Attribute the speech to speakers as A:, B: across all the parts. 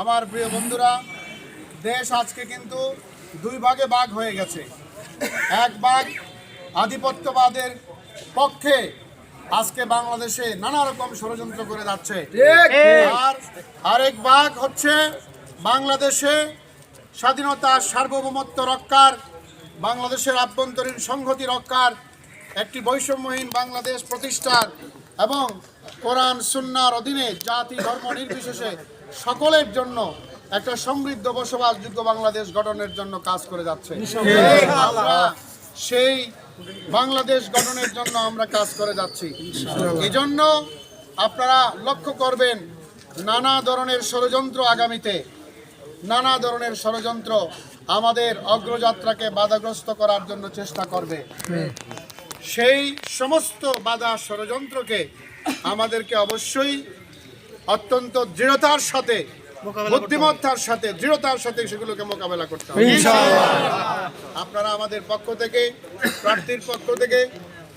A: আমার প্রিয় বন্ধুরা দেশ আজকে কিন্তু দুই ভাগে ভাগ হয়ে গেছে। এক ভাগ আধিপত্যবাদের পক্ষে আজকে বাংলাদেশে নানা রকম ষড়যন্ত্র করে যাচ্ছে। আর আরেক ভাগ হচ্ছে বাংলাদেশে স্বাধীনতা সার্বভৌমত্ব রক্ষার বাংলাদেশের আভ্যন্তরীণ সংহতি রক্ষার একটি বৈষম্যহীন বাংলাদেশ প্রতিষ্ঠার এবং কোরআন সুন্নার অধীনে জাতি ধর্ম নির্বিশেষে সকলের জন্য একটা সমৃদ্ধ বসবাসযোগ্য বাংলাদেশ গঠনের জন্য কাজ করে যাচ্ছে। আমরা সেই বাংলাদেশ গঠনের জন্য আমরা কাজ করে যাচ্ছি। এজন্য আপনারা লক্ষ্য করবেন নানা ধরনের ষড়যন্ত্র আগামীতে নানা ধরনের ষড়যন্ত্র আমাদের অগ্রযাত্রাকে বাধাগ্রস্ত করার জন্য চেষ্টা করবে। সেই সমস্ত বাধা ষড়যন্ত্রকে আমাদেরকে অবশ্যই অত্যন্ত দৃঢ়তার সাথে বুদ্ধিমত্তার সাথে দৃঢ়তার সাথে সেগুলোকে মোকাবেলা করতে হবে। আপনারা আমাদের পক্ষ থেকে প্রার্থীর পক্ষ থেকে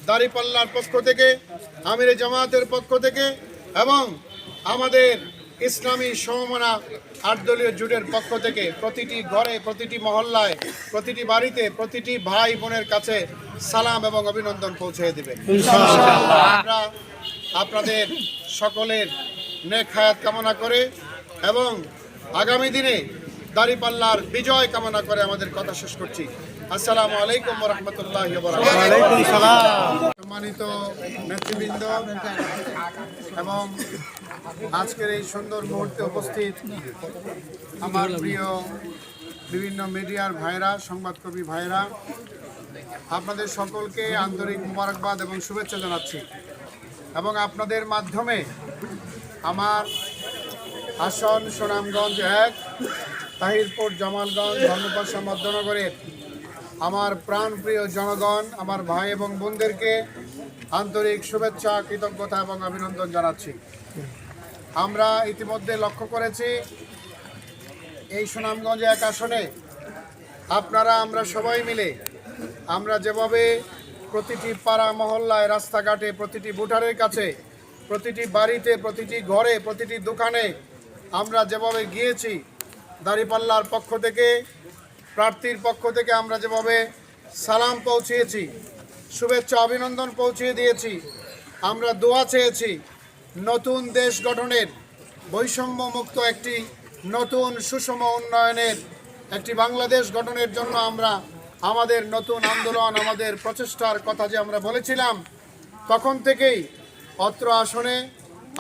A: দাড়িপাল্লার পক্ষ থেকে আমিরে জামাতের পক্ষ থেকে এবং আমাদের ইসলামী সমমনা আটদলীয় জুটের পক্ষ থেকে প্রতিটি ঘরে প্রতিটি মহল্লায় প্রতিটি বাড়িতে প্রতিটি ভাই বোনের কাছে সালাম এবং অভিনন্দন পৌঁছে দেবেন। আমরা আপনাদের সকলের নেক হায়াত কামনা করে এবং আগামী দিনে দাড়িপাল্লার বিজয় কামনা করে আমাদের কথা শেষ করছি। আসসালামু আলাইকুম রহমতুল্লাহ সম্মানিত নেতৃবৃন্দ এবং আজকের এই সুন্দর মুহূর্তে উপস্থিত আমার প্রিয় বিভিন্ন মিডিয়ার ভাইরা সংবাদকর্মী ভাইরা আপনাদের সকলকে আন্তরিক মোবারকবাদ এবং শুভেচ্ছা জানাচ্ছি। এবং আপনাদের মাধ্যমে আমার আসন সুনামগঞ্জ এক, তাহিরপুর জামালগঞ্জ ধর্মপাশা মধ্যনগরের আমার প্রাণপ্রিয় জনগণ, আমার ভাই এবং বোনদেরকে আন্তরিক শুভেচ্ছা, কৃতজ্ঞতা এবং অভিনন্দন জানাচ্ছি। আমরা ইতিমধ্যে লক্ষ্য করেছি, এই সুনামগঞ্জ এক আসনে আপনারা, আমরা সবাই মিলে, আমরা যেভাবে প্রতিটি পাড়া মহল্লায়, রাস্তাঘাটে প্রতিটি ভোটারের কাছে প্রতিটি বাড়িতে, প্রতিটি ঘরে, প্রতিটি দোকানে আমরা যেভাবে গিয়েছি, দাঁড়িপাল্লার পক্ষ থেকে, প্রার্থীর পক্ষ থেকে আমরা যেভাবে সালাম পৌঁছিয়েছি, শুভেচ্ছা অভিনন্দন পৌঁছিয়ে দিয়েছি, আমরা দোয়া চেয়েছি, নতুন দেশ গঠনের বৈষম্য মুক্ত একটি নতুন সুষম উন্নয়নের, একটি বাংলাদেশ গঠনের জন্য আমরা আমাদের নতুন আন্দোলন, আমাদের প্রচেষ্টার কথা যে আমরা বলেছিলাম, তখন থেকেই অত্র আসনে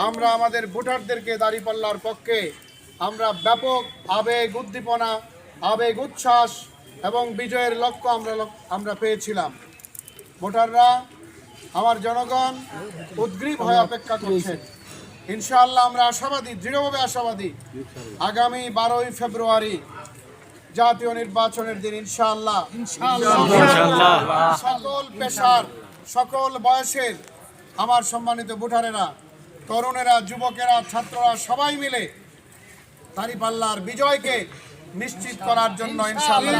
A: আমরা আমাদের ভোটারদেরকে দাঁড়িপাল্লার পক্ষে আমরা ব্যাপক আবেগ উদ্দীপনা আবেগ উচ্ছ্বাস এবং বিজয়ের লক্ষ্য আমরা আমরা পেয়েছিলাম। ভোটাররা আমার জনগণ উদ্গ্রীব হয়ে অপেক্ষা করছেন। ইনশাআল্লাহ আমরা আশাবাদী দৃঢ়ভাবে আশাবাদী। আগামী বারোই ফেব্রুয়ারি জাতীয় নির্বাচনের দিন ইনশাআল্লাহ। সকল পেশার সকল বয়সের আমার সম্মানিত ভোটারেরা তরুণেরা যুবকেরা ছাত্ররা সবাই মিলে তারিপাল্লার বিজয়কে নিশ্চিত করার জন্য ইনশাআল্লাহ।